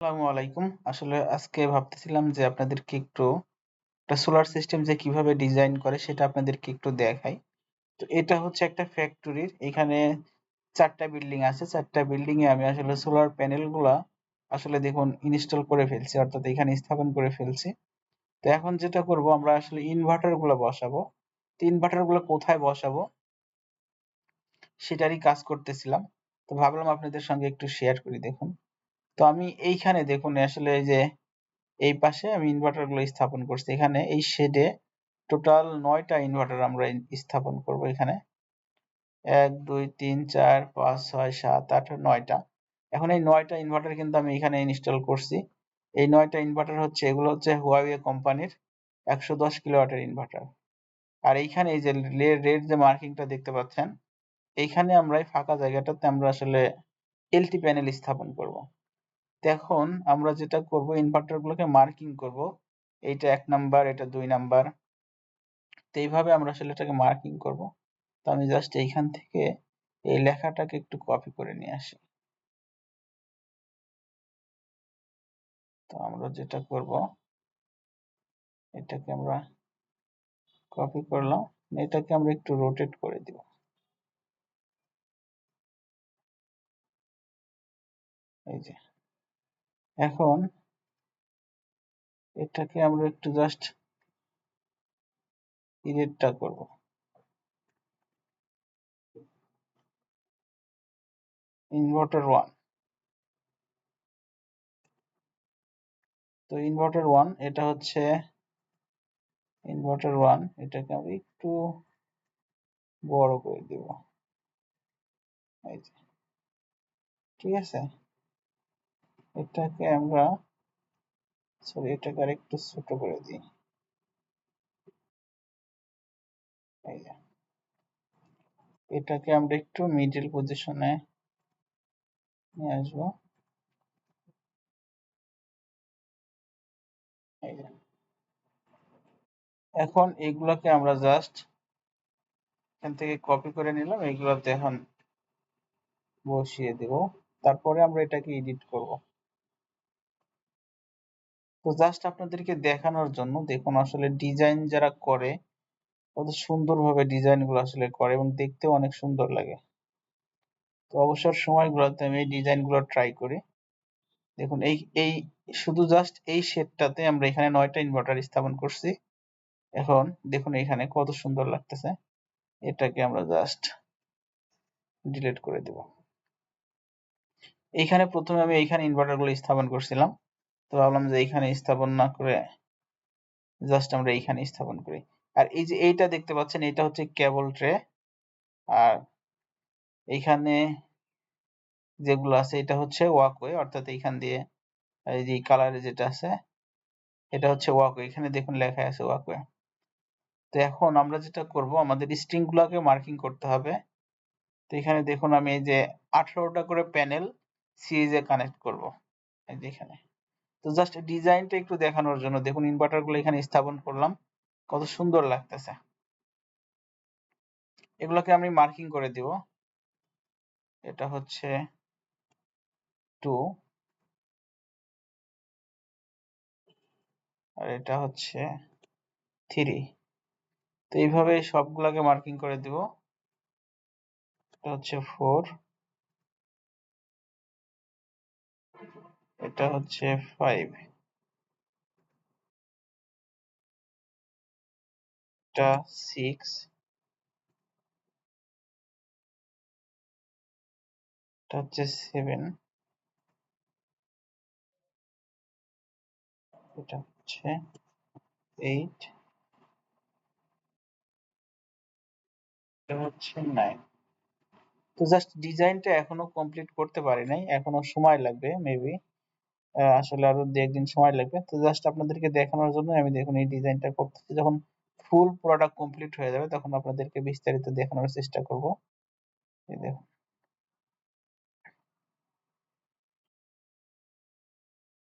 আসসালামু আলাইকুম। আসলে আজকে ভাবতেছিলাম যে আপনাদেরকে একটু একটা সোলার সিস্টেম যে কীভাবে ডিজাইন করে সেটা আপনাদেরকে একটু দেখাই। তো এটা হচ্ছে একটা ফ্যাক্টরির এখানে চারটা বিল্ডিং আছে। চারটা বিল্ডিং এ আমি আসলে সোলার প্যানেলগুলা আসলে দেখুন ইনস্টল করে ফেলছি, অর্থাৎ এখানে স্থাপন করে ফেলছি। তো এখন যেটা করব, আমরা আসলে ইনভার্টারগুলো বসাবো। তো ইনভার্টারগুলো কোথায় বসাবো সেটারই কাজ করতেছিলাম। তো ভাবলাম আপনাদের সঙ্গে একটু শেয়ার করি, দেখুন। তো আমি এইখানে দেখুন আসলে এই যে এই পাশে আমি ইনভার্টারগুলো স্থাপন করছি। এখানে এই শেডে টোটাল নয়টা ইনভার্টার আমরা স্থাপন করব এখানে। এক, দুই, তিন, চার, পাঁচ, ছয়, সাত, আট, নয়টা। এখন এই নয়টা ইনভার্টার কিন্তু আমি এখানে ইনস্টল করছি। এই নয়টা ইনভার্টার হচ্ছে, এগুলো হচ্ছে হুয়াওয়ে কোম্পানির একশো দশ কিলোওয়াটের ইনভার্টার আর এইখানে এই যে রেড যে মার্কিংটা দেখতে পাচ্ছেন, এইখানে আমরা এই ফাঁকা জায়গাটাতে আমরা আসলে এলটি প্যানেল স্থাপন করব। এখন আমরা যেটা করব ইনভার্টার গুলোকে মার্কিং করব। এইটা এক নাম্বার এটা দুই নাম্বার তো এইভাবে আমরা আসলে এটাকে মার্কিং করব। তো আমি জাস্ট এইখান থেকে এই লেখাটাকে একটু কপি করে নিয়ে আসি। তো আমরা যেটা করব, এটাকে আমরা কপি করলাম। এটাকে আমরা একটু রোটেট করে দিব। এই যে। এখন এটাকে আমরা একটু জাস্ট ইরেটটা করব। ইনভার্টার ওয়ান তো ইনভার্টার ওয়ান এটা হচ্ছে ইনভার্টার ওয়ান এটাকে আমি একটু বড় করে দিব। ঠিক আছে? এটাকে আমরা সরি এটাকে আর একটু ছোট করে দিই। এটাকে আমরা একটু মিডল পজিশনে নিয়ে আসব। এখন এগুলোকে আমরা জাস্ট এখান থেকে কপি করে নিলাম এগুলোতে এখন বসিয়ে দেব। তারপরে আমরা এটাকে এডিট করব। তো জাস্ট আপনাদেরকে দেখানোর জন্য দেখুন আসলে ডিজাইন যারা করে, কত সুন্দরভাবে ডিজাইনগুলো আসলে করে এবং দেখতেও অনেক সুন্দর লাগে। তো অবসর সময়গুলোতে আমি এই ডিজাইনগুলো ট্রাই করি। দেখুন এই এই শুধু জাস্ট এই শেডটাতে আমরা এখানে নয়টা ইনভার্টার স্থাপন করছি। এখন দেখুন এখানে কত সুন্দর লাগতেছে। এটাকে আমরা জাস্ট ডিলিট করে দেব। এইখানে প্রথমে আমি এইখানে ইনভার্টারগুলো স্থাপন করছিলাম। তো ভাবলাম যে এইখানে স্থাপন না করে জাস্ট আমরা এইখানে স্থাপন করি। আর এই যে এইটা দেখতে পাচ্ছেন, এটা হচ্ছে কেবল ট্রে। আর এইখানে যেগুলো আছে, এটা হচ্ছে ওয়াকওয়ে অর্থাৎ এইখান দিয়ে এই যে কালারে যেটা আছে, এটা হচ্ছে ওয়াকওয়ে এখানে দেখুন লেখা আছে ওয়াকওয়ে তো এখন আমরা যেটা করব, আমাদের স্ট্রিং গুলাকে মার্কিং করতে হবে। তো এখানে দেখুন আমি এই যে আঠারোটা করে প্যানেল সিরিজে কানেক্ট করব। এই যে এখানে। তো জাস্ট ডিজাইনটা একটু দেখানোর জন্য। দেখুন ইনভার্টারগুলো এখানে স্থাপন করলাম। কত সুন্দর লাগতেছে। এগুলোকে আমি মার্কিং করে দিব। এটা হচ্ছে টু আর এটা হচ্ছে থ্রি তো এইভাবে সবগুলাকে মার্কিং করে দিব। এটা হচ্ছে ফোর এটা হচ্ছে ফাইভ এটা সিক্স এটা হচ্ছে সেভেন এটা হচ্ছে এইট এটা হচ্ছে নাইন তো জাস্ট ডিজাইনটা এখনও কমপ্লিট করতে পারি নাই। এখনও সময় লাগবে মেবি আসলে আরও দু একদিন সময় লাগবে। তো জাস্ট আপনাদেরকে দেখানোর জন্য আমি দেখুন এই ডিজাইনটা করতেছি। যখন ফুল প্রোডাক্ট কমপ্লিট হয়ে যাবে, তখন আপনাদেরকে বিস্তারিত দেখানোর চেষ্টা করব। এই দেখুন।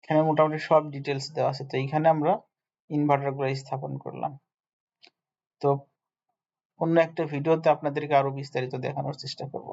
এখানে মোটামুটি সব ডিটেলস দেওয়া আছে। তো এইখানে আমরা ইনভার্টারগুলো স্থাপন করলাম। তো অন্য একটা ভিডিওতে আপনাদেরকে আরও বিস্তারিত দেখানোর চেষ্টা করব।